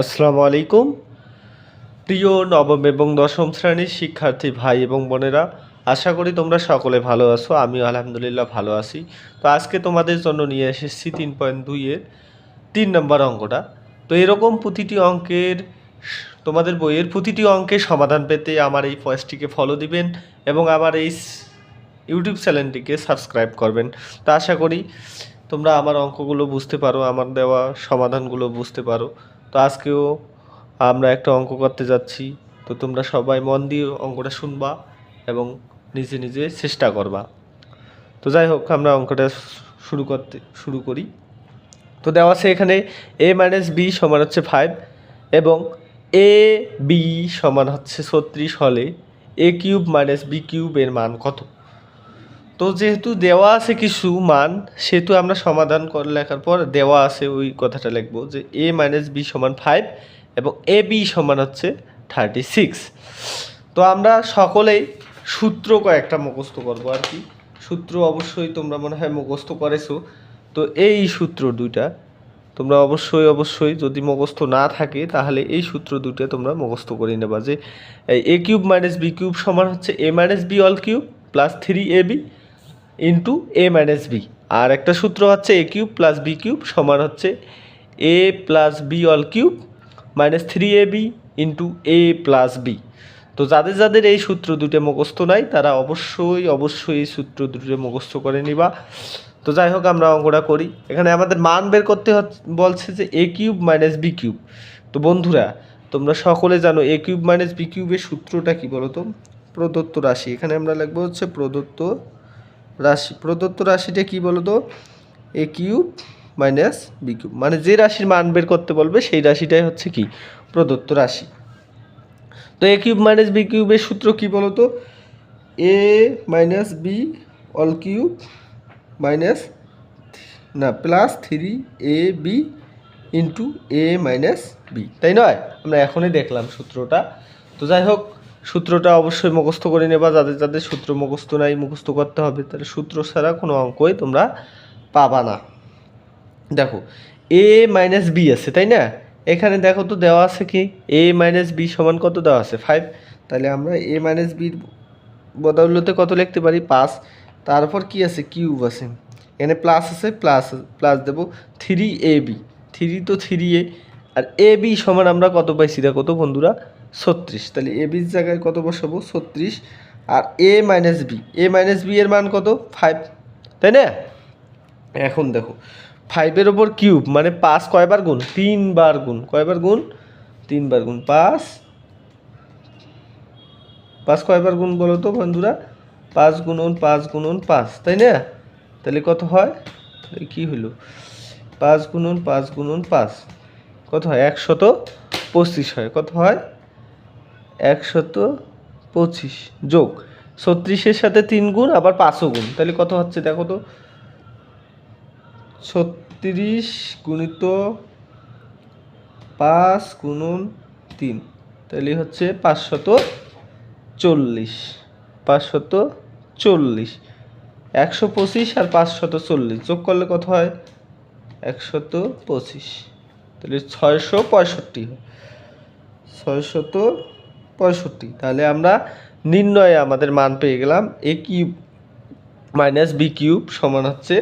আসসালামু আলাইকুম। প্রিয় নবম এবং দশম শ্রেণির শিক্ষার্থী ভাই এবং বোনেরা, আশা করি তোমরা সকলে ভালো আছো আমি আলহামদুলিল্লাহ ভালো আছি। তো আজকে তোমাদের জন্য নিয়ে এসেছি তিন পয়েন্ট দুইয়ের তিন নম্বর অঙ্কটা। তো এরকম প্রতিটি অঙ্কের তোমাদের বইয়ের প্রতিটি অঙ্কের সমাধান পেতে আমার এই ভয়েসটিকে ফলো দিবেন এবং আমার এই ইউটিউব চ্যানেলটিকে সাবস্ক্রাইব করবেন। তো আশা করি তোমরা আমার অঙ্কগুলো বুঝতে পারো, আমার দেওয়া সমাধানগুলো বুঝতে পারো। তো আজকেও আমরা একটা অঙ্ক করতে যাচ্ছি। তো তোমরা সবাই মন দিয়ে অঙ্কটা শুনবা এবং নিজে নিজে চেষ্টা করবা। তো যাই হোক, আমরা অঙ্কটা শুরু করতে, শুরু করি। তো দেওয়া আছে এখানে এ মাইনাস বি সমান হচ্ছে ফাইভ এবং এ বি সমান হচ্ছে ছত্রিশ হলে এ কিউব মাইনাস বি কিউবের মান কত? তো যেহেতু দেওয়া আছে কিছু মান, সেহেতু আমরা সমাধান করে, লেখার পর দেওয়া আছে ওই কথাটা লিখব যে এ মাইনাস বি সমান ফাইভ এবং এ বি সমান হচ্ছে থার্টি সিক্স তো আমরা সকলেই সূত্র কয়েকটা মুখস্থ করব আর কি। সূত্র অবশ্যই তোমরা মনে হয় মুখস্থ করেছ। তো এই সূত্র দুইটা তোমরা অবশ্যই অবশ্যই যদি মুখস্থ না থাকে, তাহলে এই সূত্র দুইটা তোমরা মুখস্থ করে নেবা যে A cube minus B cube সমান হচ্ছে A minus B all cube plus three A B into A minus B আর একটা সূত্র হচ্ছে A cube plus B cube সমান হচ্ছে A plus B all cube minus three A B into A plus B তো যাদের যাদের এই সূত্র দুটো মুখস্থ নাই, তারা অবশ্যই অবশ্যই এই সূত্র দুটো মুখস্থ করে নিবা। তো যাই হোক, আমরা অঙ্কটা করি। এখানে আমাদের মান বের করতে বলছে যে A cube minus B cube তো বন্ধুরা, তোমরা সকলে জানো এ কিউব মাইনাস বি কিউবের সূত্রটা কি বলো তো প্রদত্ত রাশি। এখানে আমরা লিখব হচ্ছে প্রদত্ত রাশি, প্রদত্ত রাশিটা কি বলো তো A cube minus B cube মানে যে রাশির মান বের করতে বলবে সেই রাশিটাই হচ্ছে কি? প্রদত্ত রাশি। তো এ কিউব মাইনাস বি কিউবের সূত্র কি বলো তো A minus B all cube minus না plus three A B into A minus B তাই নয়? আমরা এখনই দেখলাম সূত্রটা। তো যাই হোক সূত্রটা অবশ্যই মুখস্থ করে নেবা। যাদের যাদের সূত্র মুখস্থ নাই, মুখস্থ করতে হবে। তাহলে সূত্র ছাড়া কোনো অঙ্কই তোমরা পাবা না। দেখো এ মাইনাস বি আছে, তাই না? এখানে দেখো তো দেওয়া আছে কি? এ মাইনাস বি সমান কত দেওয়া আছে? ফাইভ তাহলে আমরা এ মাইনাস বির বদৌলতে কত লিখতে পারি? পাঁচ। তারপর কি আছে? কিউব আছে। এখানে প্লাস আছে প্লাস প্লাস দেবো। থ্রি এ বি থ্রি তো থ্রি এ আর এ বি সমান আমরা কত পাইছি? দেখো তো বন্ধুরা ছত্রিশ। তাহলে এ বির জায়গায় কত বসাবো? ছত্রিশ। আর A minus B. A minus B এর মান কত? ফাইভ। তাই না? এখন দেখো, ফাইভের ওপর কিউব মানে পাঁচ কয়বার গুণ? তিনবার গুণ। কয়বার গুণ? তিনবার গুণ। পাঁচ। পাঁচ কয়বার গুণ বলো তো বন্ধুরা? পাঁচ গুণন পাঁচ গুণন, পাঁচ। তাই না? তাহলে কত হয়? কী হলো? পাঁচ গুণন পাঁচ গুণন, পাঁচ। কত হয়? একশত পঁচিশ হয়। কত হয়? একশত পঁচিশ যোগ ছত্রিশের সাথে তিন গুণ, আবার পাঁচও গুণ। তাহলে কত হচ্ছে দেখো তো? ছত্রিশ গুণিত পাঁচ গুণন তিন, তাহলে হচ্ছে পাঁচশত চল্লিশ পাঁচশত চল্লিশ। একশো পঁচিশ আর পাঁচশত চল্লিশ, যোগ করলে কত হয়? একশত পঁচিশ, তাহলে ছয়শো পঁয়ষট্টি। হয় ছয়শত পঁয়ষট্টি। তাহলে আমরা নির্ণয়ে আমাদের মান পেয়ে গেলাম A cube minus B cube সমান হচ্ছে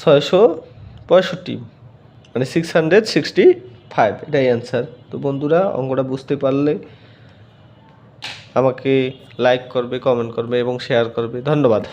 ছয়শো পঁয়ষট্টি মানে সিক্স হান্ড্রেড সিক্সটি ফাইভ এটাই অ্যান্সার তো বন্ধুরা, অঙ্কটা বুঝতে পারলে আমাকে লাইক করবে কমেন্ট করবে এবং শেয়ার করবে। ধন্যবাদ।